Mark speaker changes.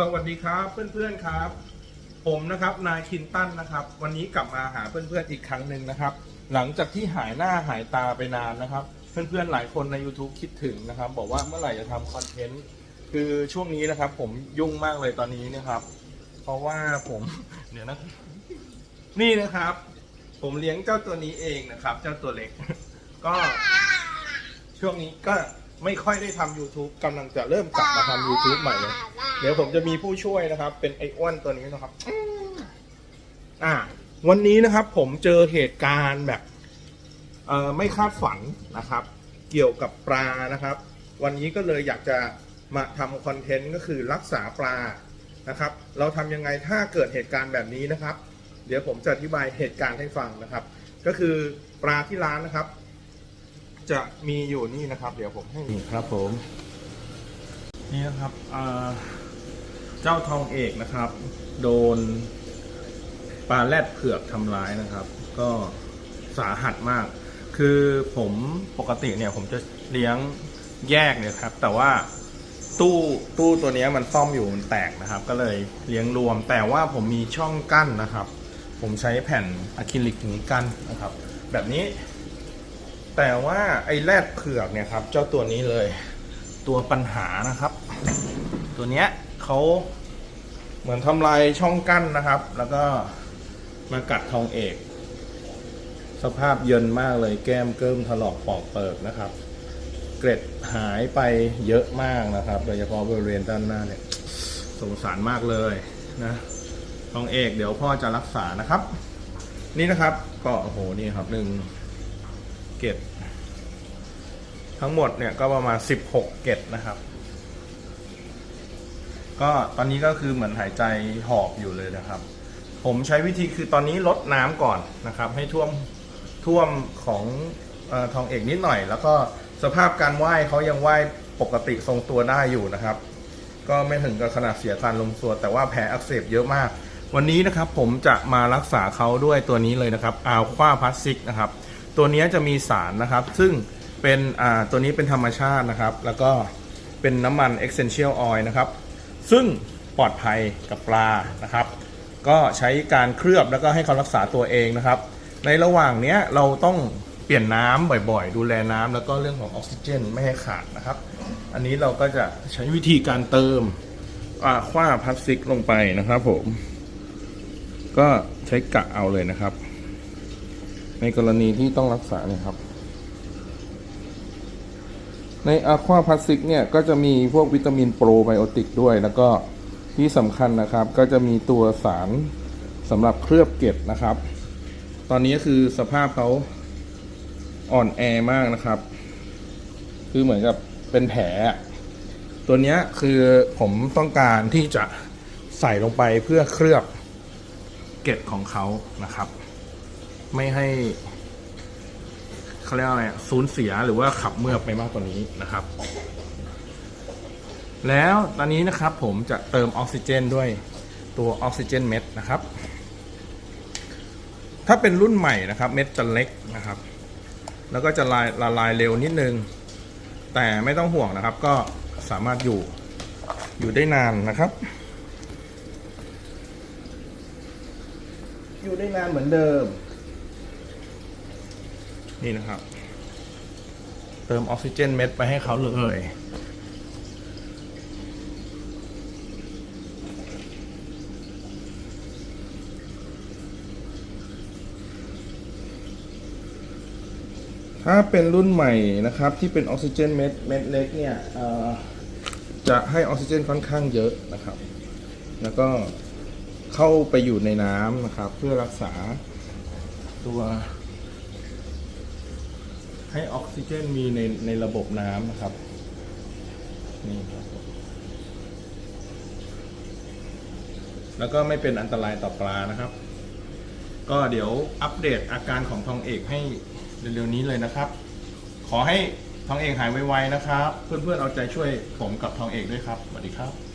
Speaker 1: สวัสดีครับเพื่อนๆครับ ผมนะครับนายคินตันนะครับ วันนี้กลับมาหาเพื่อนๆอีกครั้งหนึ่งนะครับ หลังจากที่หายหน้าหายตาไปนานนะครับ เพื่อนๆหลายคนใน YouTube คิดถึงนะครับ บอกว่าเมื่อไหร่จะทำคอนเทนต์คือช่วงนี้นะครับ ผมยุ่งมากเลยตอนนี้นะครับ เพราะว่าผมเดี๋ยวนะนี่นะครับ ผมเลี้ยงเจ้าตัวนี้เองนะครับ เจ้าตัวเล็ก ก็ช่วงนี้ก็ไม่ค่อยได้ทำ YouTube กำลังจะเริ่มกลับมาทำ YouTube ใหม่เลย เดี๋ยวผมจะมีผู้ช่วยนะครับ เป็นไอ้อ้วนตัวนี้นะครับ อ่า วันนี้นะครับผมเจอเหตุการณ์แบบเอ่อไม่คาดฝันนะครับ เกี่ยวกับปลานะครับ วันนี้ก็เลยอยากจะมาทำคอนเทนต์ก็คือรักษาปลานะครับ เราทำยังไงถ้าเกิดเหตุการณ์แบบนี้นะครับ เดี๋ยวผมจะอธิบายเหตุการณ์ให้ฟังนะครับ ก็คือปลาที่ร้านนะครับ จะมีอยู่นี่นะครับ เดี๋ยวผมให้นี่ครับผม นี่นะครับเอ่อ เจ้าทองเอกนะครับ โดนปลาแรดเผือกทำร้ายนะครับ ก็สาหัสมาก คือผมปกติเนี่ยผมจะเลี้ยงแยกเนี่ยครับ แต่ว่าตู้ตู้ตัวนี้มันซ่อมอยู่มันแตกนะครับ ก็เลยเลี้ยงรวม แต่ว่าผมมีช่องกั้นนะครับ ผมใช้แผ่นอะคริลิกนี้กั้นนะครับ แบบนี้ แต่ว่าไอ้แรดเผือกเนี่ยครับ เจ้าตัวนี้เลย ตัวปัญหานะครับ ตัวเนี้ยเขา เหมือนทำลายช่องกั้นนะครับ แล้วก็มากัดทองเอก สภาพเยินมากเลยแก้มเกิมถลอกปอกเปิกนะครับ เกร็ดหายไปเยอะมากนะครับ โดยเฉพาะบริเวณด้านหน้าเนี่ยสงสารมากเลยนะทองเอกเดี๋ยวพ่อจะรักษานะครับ นี่นะครับก็โอ้โหนี่ครับหนึ่งเกรดทั้งหมดเนี่ยก็ประมาณ 16 เกตนะครับ ก็ตอนนี้ก็คือเหมือนหายใจหอบอยู่เลยนะครับ ผมใช้วิธีคือตอนนี้ลดน้ำก่อนนะครับ ให้ท่วมท่วมของอทองเอกนิดหน่อย แล้วก็สภาพการว่ายเขายังว่ายปกติทรงตัวได้อยู่นะครับ ก็ไม่ถึงกับขนาดเสียการลมตัวแต่ว่าแผลอักเสบเยอะมาก วันนี้นะครับผมจะมารักษาเขาด้วยตัวนี้เลยนะครับอาควาพลาสติกนะครับ ตัวนี้จะมีสารนะครับ ซึ่งเป็นตัวนี้เป็นธรรมชาตินะครับ แล้วก็เป็นน้ำมัน essential oil นะครับ ซึ่งปลอดภัยกับปลานะครับ ก็ใช้การเคลือบแล้วก็ให้เขารักษาตัวเองนะครับ ในระหว่างเนี้ยเราต้องเปลี่ยนน้ำบ่อยๆ ดูแลน้ำแล้วก็เรื่องของออกซิเจนไม่ให้ขาดนะครับ อันนี้เราก็จะใช้วิธีการเติมอาควาพลาสติกลงไปนะครับผม ก็ใช้กะเอาเลยนะครับ ในกรณีที่ต้องรักษาเนี่ยครับ ในอะควาพลาสติกเนี่ยก็จะมีพวกวิตามินโปรไบโอติกด้วย แล้วก็ที่สำคัญนะครับก็จะมีตัวสารสำหรับเคลือบเกล็ดนะครับ ตอนนี้คือสภาพเขาอ่อนแอมากนะครับ คือเหมือนกับเป็นแผล ตัวนี้คือผมต้องการที่จะใส่ลงไปเพื่อเคลือบเกล็ดของเขานะครับ ไม่ให้ เขาเรียกว่าอะไรอะสูญเสียหรือว่าขับเมือไปมากกว่านี้นะครับ แล้วตอนนี้นะครับผมจะเติมออกซิเจนด้วยตัวออกซิเจนเม็ดนะครับ ถ้าเป็นรุ่นใหม่นะครับ เม็ดจะเล็กนะครับ แล้วก็จะละลายละลายเร็วนิดนึง แต่ไม่ต้องห่วงนะครับ ก็สามารถอยู่อยู่ได้นานนะครับ อยู่ได้นานเหมือนเดิม นี่นะครับ เติมออกซิเจนเม็ดไปให้เขาเลยถ้าเป็นรุ่นใหม่นะครับที่เป็นออกซิเจนเม็ดเม็ดเล็กเนี่ยจะให้ออกซิเจนค่อนข้างเยอะนะครับ แล้วก็เข้าไปอยู่ในน้ำนะครับ เพื่อรักษาตัว ให้ออกซิเจนมีในในระบบน้ำนะครับ นี่ครับแล้วก็ไม่เป็นอันตรายต่อปลานะครับ ก็เดี๋ยวอัปเดตอาการของทองเอกให้เร็วๆนี้เลยนะครับ ขอให้ทองเอกหายไวๆนะครับ เพื่อนๆเอาใจช่วยผมกับทองเอกด้วยครับสวัสดีครับ